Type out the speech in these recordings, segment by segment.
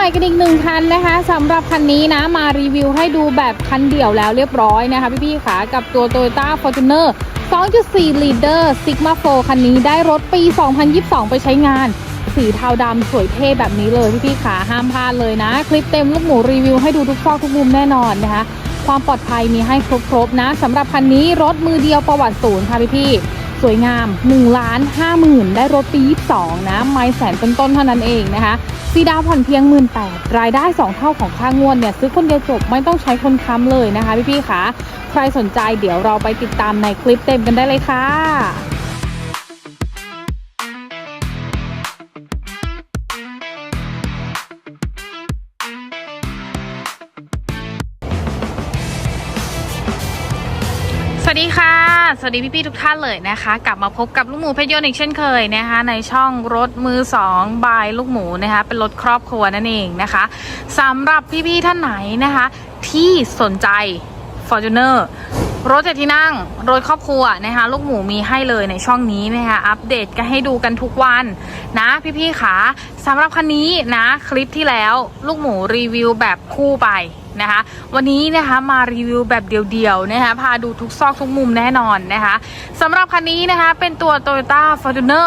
ม่กันอีกหนึ่งคันนะคะสำหรับคันนี้นะมารีวิวให้ดูแบบคันเดี่ยวแล้วเรียบร้อยนะคะพี่ๆค่ะกับตัว Toyota Fortuner 2.4 Leader Sigma 4 คันนี้ได้รถปี 2022 ไปใช้งาน สีเทาดำสวยเท่แบบนี้เลยพี่ๆค่ะห้ามพลาดเลยนะ คลิปเต็มลูกหมูรีวิวให้ดูทุกซอกทุกมุมแน่นอนนะคะ ความปลอดภัยมีให้ครบๆนะสำหรับคันนี้รถมือเดียวประวัติศูนย์ค่ะพี่ๆสวยงาม1ล้าน5หมื่นได้รถปี 22 นะ ไม่แสนต้นๆเท่านั้นเองนะคะ ซีดาวผ่อนเพียง1 8ื่นแรายได้ 2 เท่าของค่างวดเนี่ยซื้อคนเดียวจบไม่ต้องใช้คนค้ำเลยนะคะพี่ๆคะใครสนใจเดี๋ยวเราไปติดตามในคลิปเต็มกันได้เลยค่ะ วัสดีค่ะ สวัสดีพี่ๆทุกท่านเลยนะคะ กลับมาพบกับลูกหมูเพชรยนต์อีกเช่นเคยนะคะ ในช่องรถมือสองบายลูกหมูนะคะ เป็นรถครอบครัวนั่นเองนะคะสำหรับพี่ๆท่านไหนนะคะ ที่สนใจ Fortuner รถเจ็ดที่นั่ง รถครอบครัวนะคะ ลูกหมูมีให้เลยในช่องนี้นะคะ อัปเดตกันให้ดูกันทุกวันนะ พี่ๆค่ะสำหรับคันนี้นะ คลิปที่แล้วลูกหมูรีวิวแบบคู่ไปนะคะ วันนี้นะคะมารีวิวแบบเดียวๆนะคะพาดูทุกซอกทุกมุมแน่นอนนะคะสำหรับคันนี้นะคะเป็นตัว Toyota Fortuner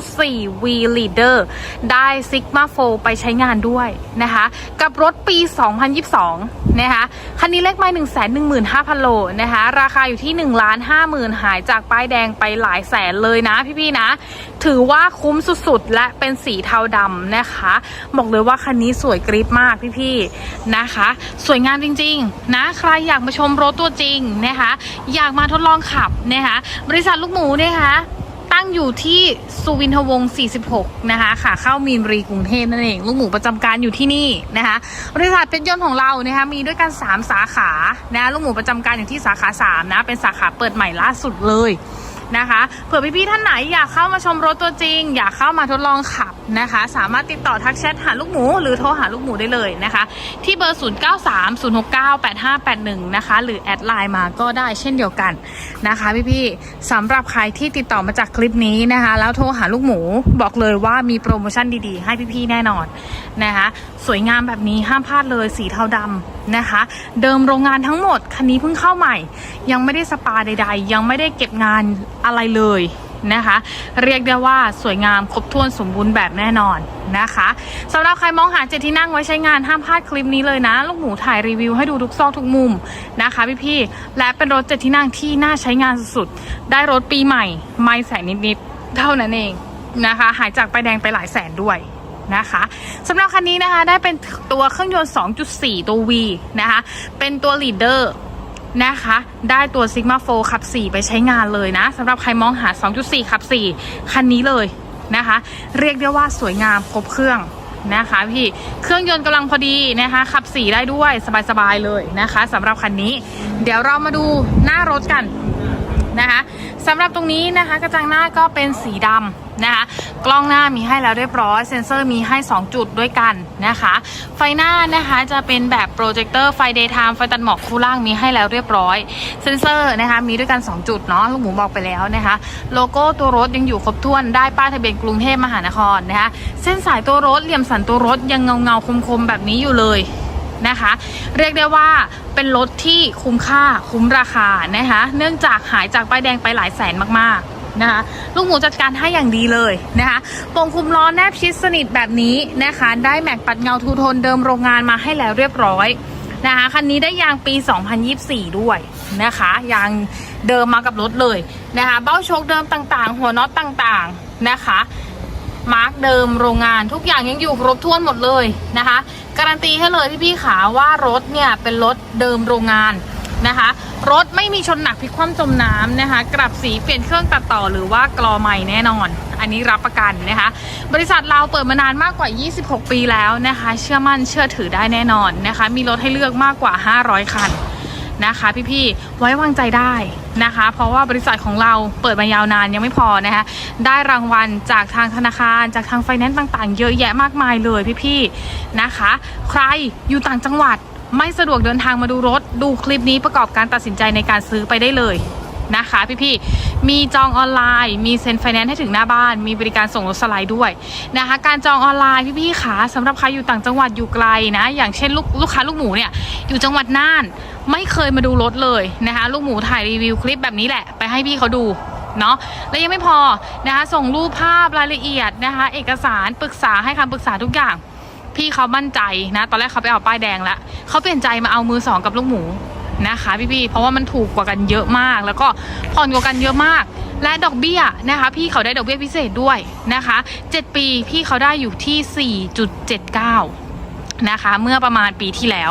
2.4 V Leader ได้ Sigma 4ไปใช้งานด้วยนะคะ กับรถปี 2022 นะคะ คันนี้เลขไม้1 1 5 0 0 0 โลนะคะ ราคาอยู่ที่ 1 5 0 0 0 0 หายจากป้ายแดงไปหลายแสนเลยนะพี่ๆนะ ถือว่าคุ้มสุดๆ และเป็นสีเทาดำนะคะ บอกเลยว่าคันนี้สวยกริปมากพี่ๆนะคะสวยงามจริงๆ นะ ใครอยากมาชมรถตัวจริงนะคะ อยากมาทดลองขับนะคะ บริษัทลูกหมูนะคะตั้งอยู่ที่สุวินทวงศ์ 46 นะคะค่ะเข้ามีนบุรีกรุงเทพนั่นเอง ลูกหมูประจำการอยู่ที่นี่นะคะบริษัทเพชรยนต์ของเรานะคะมีด้วยกัน 3 สาขานะลูกหมูประจำการอยู่ที่สาขา 3 นะ เป็นสาขาเปิดใหม่ล่าสุดเลย นะคะเผื่อพี่ๆท่านไหนอยากเข้ามาชมรถตัวจริง อยากเข้ามาทดลองขับนะคะ สามารถติดต่อทักแชทหาลูกหมู หรือโทรหาลูกหมูได้เลยนะคะ ที่เบอร์ 0930698581 นะคะ หรือแอดไลน์มาก็ได้เช่นเดียวกันนะคะพี่ๆสำหรับใครที่ติดต่อมาจากคลิปนี้นะคะ แล้วโทรหาลูกหมูบอกเลยว่ามีโปรโมชั่นดีๆ ให้พี่ๆแน่นอนนะคะสวยงามแบบนี้ห้ามพลาดเลยสีเทาดำนะคะ เดิมโรงงานทั้งหมดคันนี้เพิ่งเข้าใหม่ ยังไม่ได้สปาใด ๆ ยังไม่ได้เก็บงานอะไรเลยนะคะ เรียกได้ว่าสวยงามครบถ้วนสมบูรณ์แบบแน่นอนนะคะสำหรับใครมองหาเจ็ดที่นั่งไว้ใช้งานห้ามพลาดคลิปนี้เลยนะ ลูกหมูถ่ายรีวิวให้ดูทุกซอกทุกมุมนะคะพี่ๆและเป็นรถเจ็ดที่นั่งที่น่าใช้งานสุดๆได้รถปีใหม่ ไม่แสนนิดๆเท่านั้นเองนะคะ หายจากไปแดงไปหลายแสนด้วยนะคะสำหรับคันนี้นะคะได้เป็นตัวเครื่องยนต์ 2.4 ตัว V นะคะ เป็นตัว leader นะคะ ได้ตัว Sigma 4ขับ 4 ไปใช้งานเลยนะสำหรับใครมองหา 2.4 ขับ 4 คันนี้เลยนะคะ เรียกได้ว่าสวยงามครบเครื่องนะคะพี่เครื่องยนต์กำลังพอดีนะคะ ขับ4ได้ด้วยสบายๆเลยนะคะสำหรับคันนี้ เดี๋ยวเรามาดูหน้ารถกัน นะคะสำหรับตรงนี้นะคะกระจังหน้าก็เป็นสีดำนะคะ กล้องหน้ามีให้แล้วเรียบร้อย เซ็นเซอร์มีให้ 2 จุดด้วยกันนะคะ ไฟหน้านะคะจะเป็นแบบโปรเจคเตอร์ไฟเดย์ไทม์ไฟตัดหมอกคู่ล่างมีให้แล้วเรียบร้อย เซ็นเซอร์นะคะมีด้วยกัน 2 จุดเนาะลูกหมูบอกไปแล้วนะคะ โลโก้ตัวรถยังอยู่ครบถ้วนได้ป้ายทะเบียนกรุงเทพมหานครนะคะ เส้นสายตัวรถเหลี่ยมสันตัวรถยังเงาเงาๆคมๆแบบนี้อยู่เลย นะคะ เรียกได้ว่าเป็นรถที่คุ้มค่าคุ้มราคานะคะ เนื่องจากหายจากป้ายแดงไปหลายแสนมากๆนะคะ ลูกหมูจัดการให้อย่างดีเลยนะคะโปร่งคุมล้อแนบชิดสนิทแบบนี้นะคะ ได้แม็กปัดเงาทูโทนเดิมโรงงานมาให้แล้วเรียบร้อยนะคะคันนี้ได้ยางปี 2024 ด้วยนะคะยางเดิมมากับรถเลยนะคะ เบ้าโชคเดิมต่างๆ หัวน็อตต่างๆนะคะ มาร์กเดิมโรงงานทุกอย่างยังอยู่ครบถ้วนหมดเลยนะคะ การันตีให้เลยพี่พี่ขาว่ารถเนี่ยเป็นรถเดิมโรงงานนะคะ รถไม่มีชนหนักพลิกคว่ำจมน้ำนะคะ กลับสีเปลี่ยนเครื่องตัดต่อหรือว่ากรอใหม่แน่นอน อันนี้รับประกันนะคะ บริษัทเราเปิดมานานมากกว่า 26 ปีแล้วนะคะ เชื่อมั่นเชื่อถือได้แน่นอนนะคะ มีรถให้เลือกมากกว่า 500 คัน นะคะ พี่ๆไว้วางใจได้นะคะ เพราะว่าบริษัทของเราเปิดมายาวนานยังไม่พอนะคะได้รางวัลจากทางธนาคาร จากทางไฟแนนซ์ต่างๆ เยอะแยะมากมายเลยพี่ๆนะคะ ใครอยู่ต่างจังหวัดไม่สะดวกเดินทางมาดูรถ ดูคลิปนี้ประกอบการตัดสินใจในการซื้อไปได้เลยนะคะพี่ๆ มีจองออนไลน์ มีเซ็นไฟแนนซ์ให้ถึงหน้าบ้าน มีบริการส่งรถสไลด์ด้วยนะคะ การจองออนไลน์พี่ๆขาสำหรับใครอยู่ต่างจังหวัดอยู่ไกลนะ อย่างเช่นลูกลูกค้าลูกหมูเนี่ยอยู่จังหวัดน่าน ไม่เคยมาดูรถเลยนะคะ ลูกหมูถ่ายรีวิวคลิปแบบนี้แหละ ไปให้พี่เขาดูเนาะและยังไม่พอนะคะส่งรูปภาพรายละเอียดนะคะ เอกสารปรึกษาให้คำปรึกษาทุกอย่าง พี่เขามั่นใจนะตอนแรกเขาไปเอาป้ายแดงแล้วเขาเปลี่ยนใจมาเอามือสองกับลูกหมูนะคะพี่ๆเพราะว่ามันถูกกว่ากันเยอะมาก แล้วก็ผ่อนกว่ากันเยอะมาก และดอกเบี้ยนะคะ พี่เขาได้ดอกเบี้ยพิเศษด้วยนะคะ 7 ปีพี่เขาได้อยู่ที่ 4.79 นะคะ เมื่อประมาณปีที่แล้ว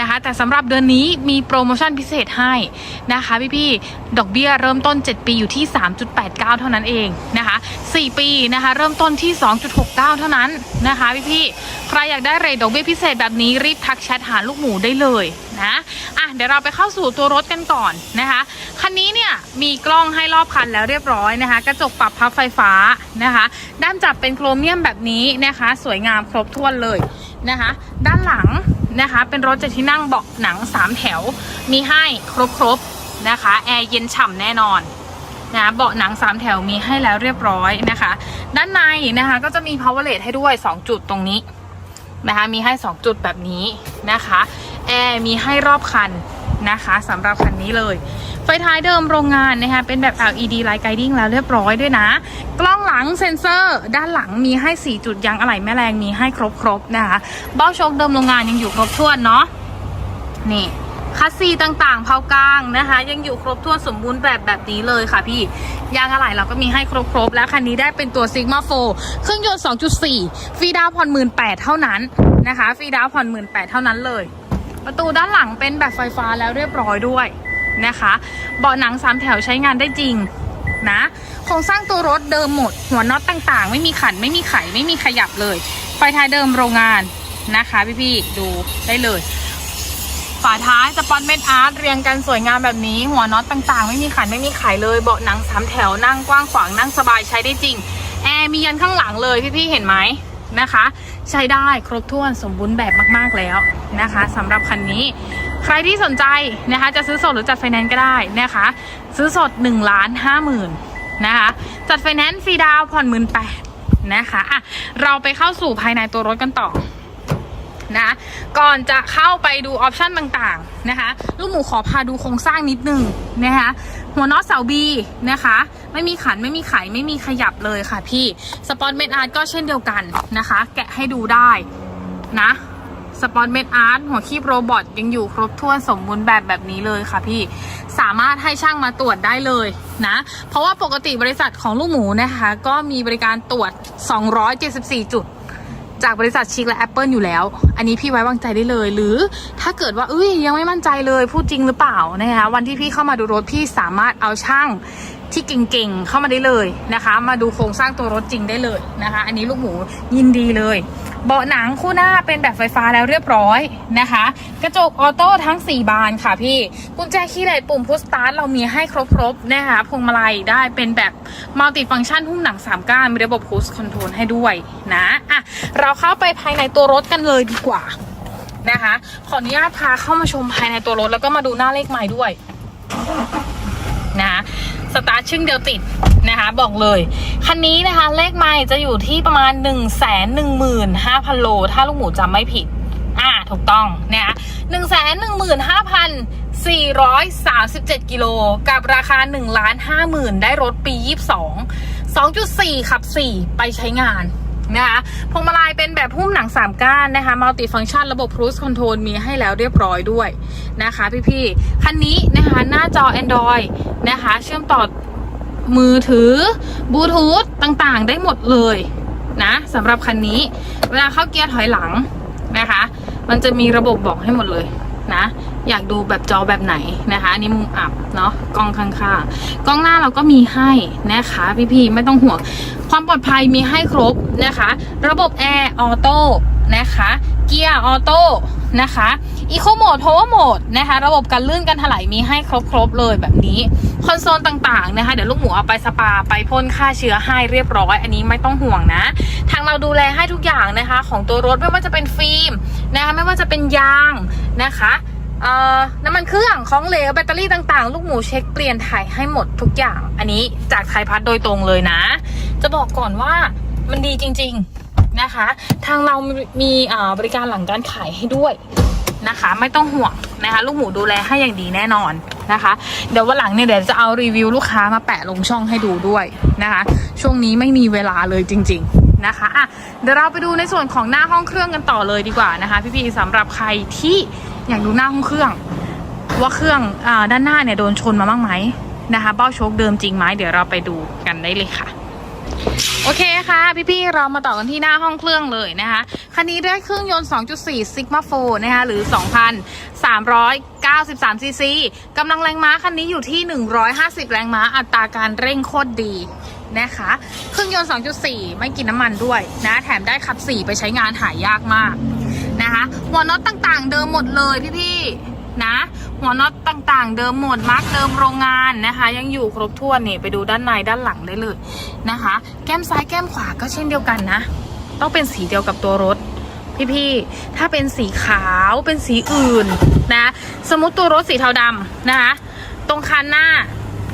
นะคะ แต่สำหรับเดือนนี้มีโปรโมชั่นพิเศษให้นะคะพี่ๆดอกเบี้ยเริ่มต้น 7 ปีอยู่ที่ 3.89 เท่านั้นเองนะคะ 4 ปีนะคะเริ่มต้นที่ 2.69 เท่านั้นนะคะพี่ๆใครอยากได้เรทดอกเบี้ยพิเศษแบบนี้รีบทักแชทหาลูกหมูได้เลยนะอะเดี๋ยวเราไปเข้าสู่ตัวรถกันก่อนนะคะคันนี้เนี่ยมีกล้องให้รอบคันแล้วเรียบร้อยนะคะ กระจกปรับพับไฟฟ้านะคะด้ามจับเป็นโครเมียมแบบนี้นะคะ สวยงามครบถ้วนเลยนะคะ ด้านหลัง นะคะ เป็นรถเจ็ดที่นั่งเบาะหนัง 3 แถว มีให้ครบๆนะคะ แอร์เย็นฉ่ำแน่นอนนะเบาะหนัง 3 แถวมีให้แล้วเรียบร้อยนะคะ ด้านในนะคะก็จะมี power l a t ให้ด้วย 2 จุดตรงนี้นะคะมีให้ 2 จุดแบบนี้นะคะ แอร์มีให้รอบคันนะคะสำหรับคันนี้เลย ไฟท้ายเดิมโรงงานนะคะเป็นแบบ LED light guiding แล้วเรียบร้อยด้วยนะ กล้องหลังเซ็นเซอร์ ด้านหลังมีให้ 4 จุดยางอะไหล่แม่แรงมีให้ครบๆนะคะเบ้าโชคเดิมโรงงานยังอยู่ครบถ้วนเนาะนี่คัสซีต่างๆ เผากลางนะคะ ยังอยู่ครบถ้วนสมบูรณ์แบบแบบนี้เลยค่ะพี่ ยางอะไหล่เราก็มีให้ครบๆ แล้วคันนี้ได้เป็นตัว Sigma 4เครื่องยนต์ 2.4 ฟรีดาวผ่อน18,000เท่านั้นนะคะ ฟรีดาวผ่อน18,000เท่านั้นเลย ประตูด้านหลังเป็นแบบไฟฟ้าแล้วเรียบร้อยด้วย นะคะ เบาะหนัง 3 แถวใช้งานได้จริงนะโครงสร้างตัวรถเดิมหมด หัวน็อตต่างๆ ไม่มีขันไม่มีไขไม่มีขยับเลย ไฟท้ายเดิมโรงงานนะคะ พี่ๆดูได้เลย ฝาท้ายสปอนเมดอาร์ตเรียงกันสวยงามแบบนี้ หัวน็อตต่างๆ ไม่มีขันไม่มีไขเลยเบาะหนังสามแถวนั่งกว้างขวางนั่งสบายใช้ได้จริงแอร์มียันข้างหลังเลยพี่ๆเห็นไหมนะคะ ใช้ได้ครบถ้วนสมบูรณ์แบบมากๆแล้วนะคะสำหรับคันนี้ รที่สนใจนะคะจะซื้อสดหรือจัดไฟแนนซ์ก็ได้นะคะ ซื้อสด1ล้านห้าหมื่นนะคะจัดไฟแนนซ์ฟรีดาวผ่อนหมื่นแปดนะคะอะเราไปเข้าสู่ภายในตัวรถกันต่อนะก่อนจะเข้าไปดูออปชันต่างๆนะคะลูกหมูขอพาดูโครงสร้างนิดนึงนะคะหัวน็อตเสาบีนะคะ ไม่มีขันไม่มีไขไม่มีขยับเลยค่ะพี่สปอนเมดอาร์ตก็เช่นเดียวกันนะคะ แกะให้ดูได้นะ สปอนเมดอาร์ตหัวคีบโรบอทยังอยู่ครบถ้วนสมบูรณ์แบบแบบนี้เลยค่ะพี่สามารถให้ช่างมาตรวจได้เลยนะ เพราะว่าปกติบริษัทของลูกหมูนะคะ ก็มีบริการตรวจ 274 จุด จากบริษัทชิคและ Apple อยู่แล้ว อันนี้พี่ไว้วางใจได้เลย หรือถ้าเกิดว่าเอ้ยยังไม่มั่นใจเลยพูดจริงหรือเปล่านะคะวันที่พี่เข้ามาดูรถพี่สามารถเอาช่าง ที่เก่งๆเข้ามาได้เลยนะคะ มาดูโครงสร้างตัวรถจริงได้เลยนะคะ อันนี้ลูกหมูยินดีเลย เบาะหนังคู่หน้าเป็นแบบไฟฟ้าแล้วเรียบร้อยนะคะ กระจกออโต้ทั้ง 4 บานค่ะพี่กุญแจคีย์เลสปุ่มพุชสตาร์ทเรามีให้ครบๆนะคะพวงมาลัยได้เป็นแบบมัลติฟังก์ชันหุ้มหนัง 3 ก้านมีระบบพุชคอนโทรลให้ด้วยนะอะเราเข้าไปภายในตัวรถกันเลยดีกว่านะคะ ขออนุญาตพาเข้ามาชมภายในตัวรถแล้วก็มาดูหน้าเลขไม้ด้วยนะ สตาร์ทชึ่งเดียวติดนะคะ บอกเลย คันนี้นะคะ เลขไม่จะอยู่ที่ประมาณ 1 1 5 0 0 0 โล ถ้าลูกหมูจำไม่ผิด อ่า ถูกต้องนะคะ1 1 5 437 กิโล กับราคา1ล้าน5หมื่นได้รถปี 22 2.4 ขับ 4 ไปใช้งาน นะคะพวงมาลัยเป็นแบบหุ้มหนัง 3 ก้านนะคะมัลติฟัง c t ชันระบบ cruise control มีให้แล้วเรียบร้อยด้วยนะคะพี่ๆ คันนี้นะคะหน้าจอ Android นะคะเชื่อมต่อมือถือบลูทูธต่างๆ ได้หมดเลยนะสำหรับคันนี้ เวลาเข้าเกียร์ถอยหลังนะคะ มันจะมีระบบบอกให้หมดเลยนะ อยากดูแบบจอแบบไหนนะคะ อันนี้มุมอับเนาะกล้องข้างๆกล้องหน้าเราก็มีให้นะคะพี่ๆไม่ต้องห่วง ความปลอดภัยมีให้ครบนะคะ ระบบแอร์ออโต้นะคะ เกียร์ออโต้นะคะอีโคโหมดโ o ว e r โหมดนะคะ ระบบการลื่นกันถลายมีให้ครบๆเลยแบบนี้ คอนโซลต่างๆนะคะ เดี๋ยวลูกหมูเอาไปสปาไปพ่นฆ่าเชื้อให้เรียบร้อย อันนี้ไม่ต้องห่วงนะ ทางเราดูแลให้ทุกอย่างนะคะ ของตัวรถไม่ว่าจะเป็นฟิล์มนะคะไม่ว่าจะเป็นยางนะคะเอ่อน้ำมันเครื่องของเหลวแบตเตอรี่ต่างๆ ลูกหมูเช็คเปลี่ยนถ่ายให้หมดทุกอย่าง อันนี้จากไทยพัฒน์โดยตรงเลยนะ จะบอกก่อนว่ามันดีจริง ๆนะคะ ทางเรามีบริการหลังการขายให้ด้วยนะคะ ไม่ต้องห่วงนะคะ ลูกหมูดูแลให้อย่างดีแน่นอนนะคะ เดี๋ยววันหลังเนี่ยเดี๋ยวจะเอารีวิวลูกค้ามาแปะลงช่องให้ดูด้วยนะคะ ช่วงนี้ไม่มีเวลาเลยจริง ๆนะคะอะเดี๋ยวเราไปดูในส่วนของหน้าห้องเครื่องกันต่อเลยดีกว่านะคะ พี่ๆสำหรับใครที่อยากดูหน้าห้องเครื่อง ว่าเครื่องอด้านหน้าเนี่ยโดนชนมาบ้างไหมนะคะเบ้าโชคเดิมจริงไหมเดี๋ยวเราไปดูกันได้เลยค่ะ อเคค่ะพี่ๆเรามาต่อกันที่หน้าห้องเครื่องเลยนะคะคันนี้ได้เครื่องยนต์ 2.4 Sigma 4นะคะหรือ 2,393 ซีซีกำลังแรงม้าคันนี้อยู่ที่ 150 แรงม้าอัตราการเร่งโคตรดีนะคะเครื่องยนต์ 2.4 ไม่กินน้ำมันด้วยนะแถมได้ขับ 4 ไปใช้งานหายากมากนะคะหัวน็อตต่างๆเดิมหมดเลยพี่ๆ นะหัวน็อตต่างๆ เดิมหมดมาร์กเดิมโรงงานนะคะ ยังอยู่ครบถ้วนนี่ไปดูด้านในด้านหลังได้เลยนะคะ แก้มซ้ายแก้มขวาก็เช่นเดียวกันนะ ต้องเป็นสีเดียวกับตัวรถพี่ๆถ้าเป็นสีขาวเป็นสีอื่นนะ สมมติตัวรถสีเทาดำนะคะ ตรงคันหน้า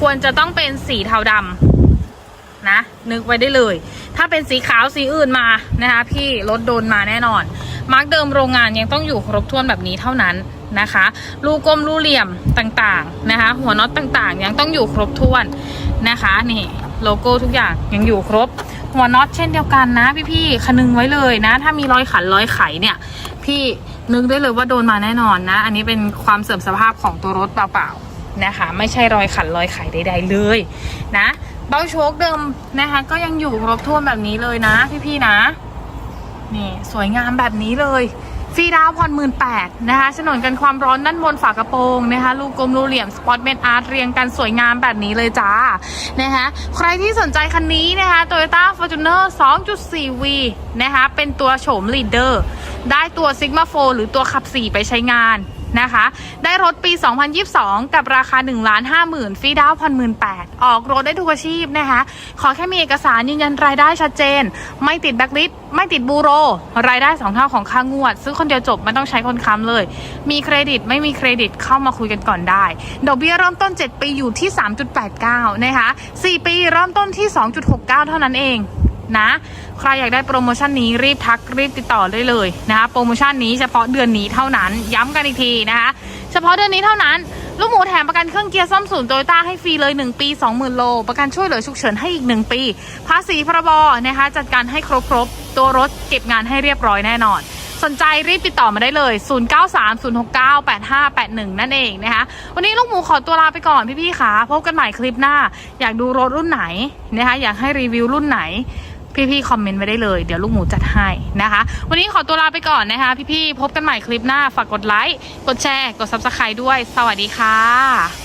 ควรจะต้องเป็นสีเทาดำนะ นึกไว้ได้เลย ถ้าเป็นสีขาวสีอื่นมานะคะ พี่รถโดนมาแน่นอน มาร์กเดิมโรงงานยังต้องอยู่ครบถ้วนแบบนี้เท่านั้น นะคะ รูกลมรูเหลี่ยมต่างๆนะคะ หัวน็อตต่างๆ ยังต้องอยู่ครบถ้วนนะคะนี่โลโก้ทุกอย่างยังอยู่ครบ หัวน็อตเช่นเดียวกันนะพี่ๆคนึงไว้เลยนะ ถ้ามีรอยขันรอยไขเนี่ย พี่นึกได้เลยว่าโดนมาแน่นอนนะ อันนี้เป็นความเสื่อมสภาพของตัวรถเปล่าๆนะคะ ไม่ใช่รอยขันรอยไขใด ๆ เลยนะเบ้าโชคเดิมนะคะ ก็ยังอยู่ครบถ้วนแบบนี้เลยนะ พี่ๆนะนี่สวยงามแบบนี้เลย ฟรีดาวผ่อนหมื่นแปดนะคะฉนวนกันความร้อนด้านบนฝากระโปรงนะคะลูกกลมรูเหลี่ยมสปอตเมนอาร์ตเรียงกันสวยงามแบบนี้เลยจ้านะคะใครที่สนใจคันนี้นะคะ Toyota Fortuner 2.4V นะคะเป็นตัวโฉมลีเดอร์ได้ตัว Sigma 4หรือตัวขับ 4 ไปใช้งาน นะคะ ได้รถปี 2022 กับราคา 1 5 0 0 0 0ฟรีดาวน์ผ่อนหมื่นแออกรถได้ทุกอาชีพนะคะ ขอแค่มีเอกสารยืนยันรายได้ชัดเจน ไม่ติดแบ็กลิสไม่ติดบูโร รายได้ 2 เท่าของค่างวด ซื้อคนเดียวจบไม่ต้องใช้คนค้ำเลย มีเครดิตไม่มีเครดิตเข้ามาคุยกันก่อนได้ ดอกเบี้ยเริ่มต้น 7 ปีอยู่ที่ 3.89 นะคะ 4 ปีเริ่มต้นที่ 2.69 เท่านั้นเอง นะ ใครอยากได้โปรโมชั่นนี้รีบทักรีบติดต่อได้เลยนะคะโปรโมชั่นนี้เฉพาะเดือนนี้เท่านั้นย้ำกันอีกทีนะคะเฉพาะเดือนนี้เท่านั้นลูกหมูแถมประกันเครื่องเกียร์ซ่อมศูนย์โตโยต้าให้ฟรีเลย 1 ปี 20,000 โล ประกันช่วยเหลือฉุกเฉินให้อีก 1 ปี ภาษีพรบนะคะ จัดการให้ครบครบๆตัวรถเก็บงานให้เรียบร้อยแน่นอน สนใจรีบติดต่อมาได้เลย 0930698581 นั่นเองนะคะ วันนี้ลูกหมูขอตัวลาไปก่อนพี่ๆค่ะพบกันใหม่คลิปหน้า อยากดูรถรุ่นไหนนะคะอยากให้รีวิวรุ่นไหน พี่ๆคอมเมนต์ไว้ได้เลยเดี๋ยวลูกหมูจัดให้นะคะ วันนี้ขอตัวลาไปก่อนนะคะ พี่ๆพบกันใหม่คลิปหน้าฝากกดไลค์กดแชร์กด Subscribe ด้วย สวัสดีค่ะ